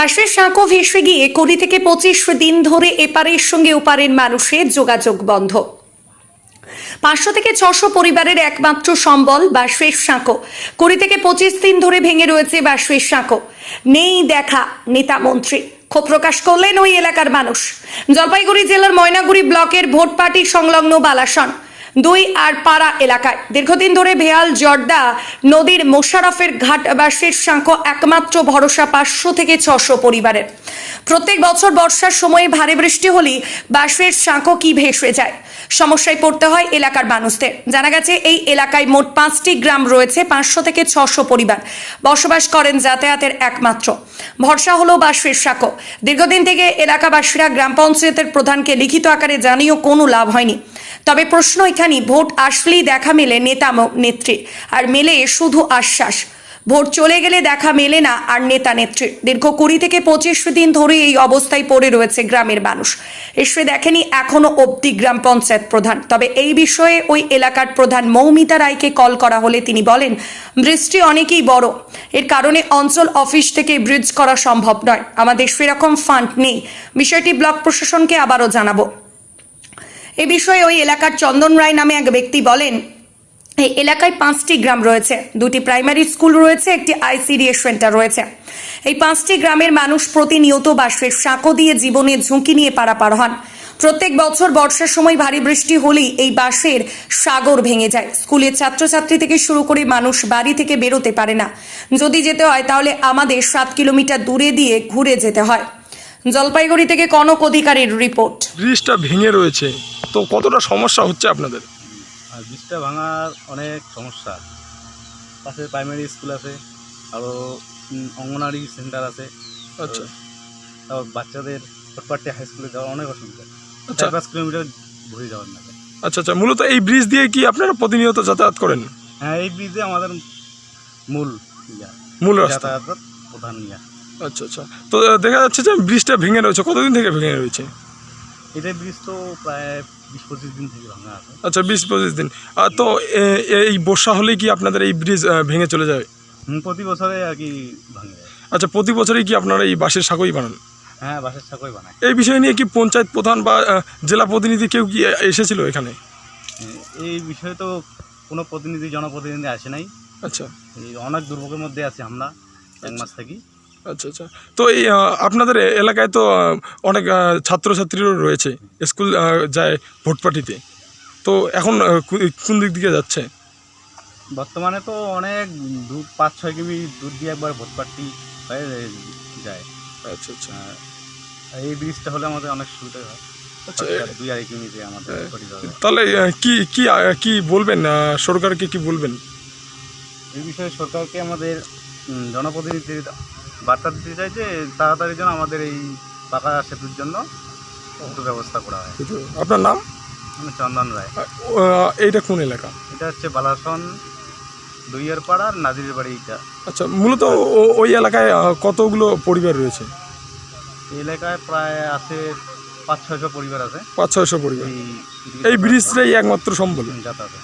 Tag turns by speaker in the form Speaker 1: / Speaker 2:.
Speaker 1: বাঁশের সাঁকো ভেসে গিয়ে কুড়ি থেকে পঁচিশ দিন ধরে এপারের সঙ্গে ওপারের মানুষের যোগাযোগ বন্ধ। পাঁচশো থেকে ছশো পরিবারের একমাত্র সম্বল বাঁশের সাঁকো। কুড়ি থেকে পঁচিশ দিন ধরে ভেঙে রয়েছে বাঁশের সাঁকো। নেই দেখা নেতা মন্ত্রী। ক্ষোভ প্রকাশ করলেন ওই এলাকার মানুষ। জলপাইগুড়ি জেলার ময়নাগুড়ি ব্লকের ভোটপাটি সংলগ্ন বালাসন। দুই আর পাড়া এলাকায়। দীর্ঘদিন ধরে ভেয়াল জর্দা নদীর মোশারফের ঘাট বাসের সাঁকো একমাত্র ভরসা পাঁচশো থেকে ছশো পরিবারের। প্রত্যেক বছর বর্ষার সময়ে ভারী বৃষ্টি হলেই বাঁশের সাঁকো কি ভেসে যায়, সমস্যায় পড়তে হয় এলাকার মানুষদের। জানা গেছে, এই এলাকায় মোট পাঁচটি গ্রাম রয়েছে, পাঁচশো থেকে ছশো পরিবার। বসবাস করেন যাতায়াতের একমাত্র। ভরসা হলো বাঁশের সাঁকো দীর্ঘদিন থেকে এলাকাবাসীরা গ্রাম পঞ্চায়েতের প্রধানকে লিখিত আকারে জানিয়েও কোনো লাভ হয়নি। তবে প্রশ্ন এখানে, ভোট আসলেই দেখা মেলে নেতা নেত্রী আর মেলে শুধু আশ্বাস। ভোট চলে গেলে দেখা মেলে না আর নেতা নেত্রী দীর্ঘ কুড়ি থেকে পঁচিশ দিন ধরে এই অবস্থায় পড়ে রয়েছে গ্রামের মানুষ। এসে দেখেনি এখনও অব্দি গ্রাম পঞ্চায়েত প্রধান। তবে এই বিষয়ে ওই এলাকার প্রধান মৌমিতা রায়কে কল করা হলে তিনি বলেন, বৃষ্টি অনেকেই বড়। এর কারণে অঞ্চল অফিস থেকে ব্রিজ করা সম্ভব নয়। আমাদের সেরকম ফান্ড নেই। বিষয়টি ব্লক প্রশাসনকে আবারও জানাব। এ বিষয়ে ওই এলাকার চন্দন রায় নামে এক ব্যক্তি বলেন এই এলাকায় পাঁচটি গ্রাম রয়েছে। দুটি প্রাইমারি স্কুল রয়েছে, একটি আইসিডিএস সেন্টার রয়েছে। এই পাঁচটি গ্রামের মানুষ প্রতিনিয়ত বাঁশের সাঁকো দিয়ে জীবনের ঝুঁকি নিয়ে পারাপার হন। প্রত্যেক বছর বর্ষার সময় ভারী বৃষ্টি হলেই এই বাঁশের সাগর ভেঙে যায়। স্কুলের ছাত্রছাত্রী থেকে শুরু করে মানুষ বাড়ি থেকে বেরোতে পারে না। যদি যেতে হয় তাহলে আমাদের সাত কিলোমিটার দূরে দিয়ে ঘুরে যেতে হয়। জলপাইগুড়ি থেকে কনক অধিকারীর রিপোর্ট।
Speaker 2: ব্রিজটা ভেঙে রয়েছে। তো কতটা সমস্যা হচ্ছে আপনাদের?
Speaker 3: আর বীজটা ভাঙার অনেক সমস্যা। পাশে প্রাইমারি স্কুল আছে আরও অঙ্গনারী সেন্টার আছে।
Speaker 2: আচ্ছা।
Speaker 3: তারপর বাচ্চাদের ফটপাট্টি হাই স্কুলে যাওয়া অনেক অসুবিধা।
Speaker 2: আচ্ছা।
Speaker 3: চার পাঁচ কিলোমিটার ঘুরে যাওয়ার না।
Speaker 2: আচ্ছা আচ্ছা মূলত এই ব্রিজ দিয়ে কি আপনারা প্রতিনিয়ত যাতায়াত করেন?
Speaker 3: হ্যাঁ এই ব্রিজে আমাদের মূল ইয়া।
Speaker 2: মূল রাস্তা।
Speaker 3: প্রধান ইয়া।
Speaker 2: আচ্ছা আচ্ছা। তো দেখা যাচ্ছে যে ব্রিজটা ভেঙে রয়েছে। কতদিন থেকে ভেঙে রয়েছে?
Speaker 3: এটা ব্রিজ তো প্রায় বিশ পঁচিশ দিন থেকে ভাঙা আছে।
Speaker 2: আচ্ছা বিশ পঁচিশ দিন। আর তো এই বর্ষা হলেই কি আপনাদের এই ব্রিজ ভেঙে চলে যাবে
Speaker 3: প্রতি বছরে আর কি ভাঙে যায়।
Speaker 2: আচ্ছা প্রতি বছরই কি আপনারা এই বাঁশের সাঁকোই বানান?
Speaker 3: হ্যাঁ বাসের ছাকই বানায়
Speaker 2: এই বিষয় নিয়ে কি পঞ্চায়েত প্রধান বা জেলা প্রতিনিধি কেউ কি এসেছিল এখানে?
Speaker 3: এই বিষয়ে তো কোনো প্রতিনিধি জনপ্রতিনিধি আসে নাই।
Speaker 2: আচ্ছা।
Speaker 3: এই অনেক দুর্ভোগের মধ্যে আছি আমরা এক মাস থাকি
Speaker 2: আচ্ছা আচ্ছা। তো এই আপনাদের এলাকায় তো অনেক ছাত্রছাত্রীরও রয়েছে স্কুল যায় ভোটপাটিতে। তো এখন কোন দিক দিকে যাচ্ছে?
Speaker 3: বর্তমানে তো অনেক দূর পাঁচ ছয় কিমি দূর দিয়ে একবার ভোটপাট্টি হয়ে যায়।
Speaker 2: আচ্ছা আচ্ছা।
Speaker 3: এই ব্রিজটা হলে আমাদের অনেক সুবিধা হয়।
Speaker 2: আচ্ছা। তাহলে কি কি কি বলবেন সরকারকে কি বলবেন?
Speaker 3: এই বিষয়ে সরকারকে আমাদের উম, জনপ্রতিনিধির বার্তা দিতে চাই যে তাড়াতাড়ি যেন আমাদের এই পাকা সেতুর জন্য একটু ব্যবস্থা করা হয়।
Speaker 2: আপনার নাম?
Speaker 3: আমি চন্দন রায়।
Speaker 2: এইটা কোন এলাকা?
Speaker 3: এটা হচ্ছে বালাসন দুইয়ের পাড়ার নাজিরের বাড়ি এটা
Speaker 2: আচ্ছা মূলত ওই এলাকায় কতগুলো পরিবার রয়েছে?
Speaker 3: এই এলাকায় প্রায় আছে পাঁচ ছয়শো পরিবার আছে।
Speaker 2: পাঁচ ছয়শো পরিবার।
Speaker 3: এই
Speaker 2: এই ব্রিজটাই একমাত্র সম্বল?
Speaker 3: যাতায়াত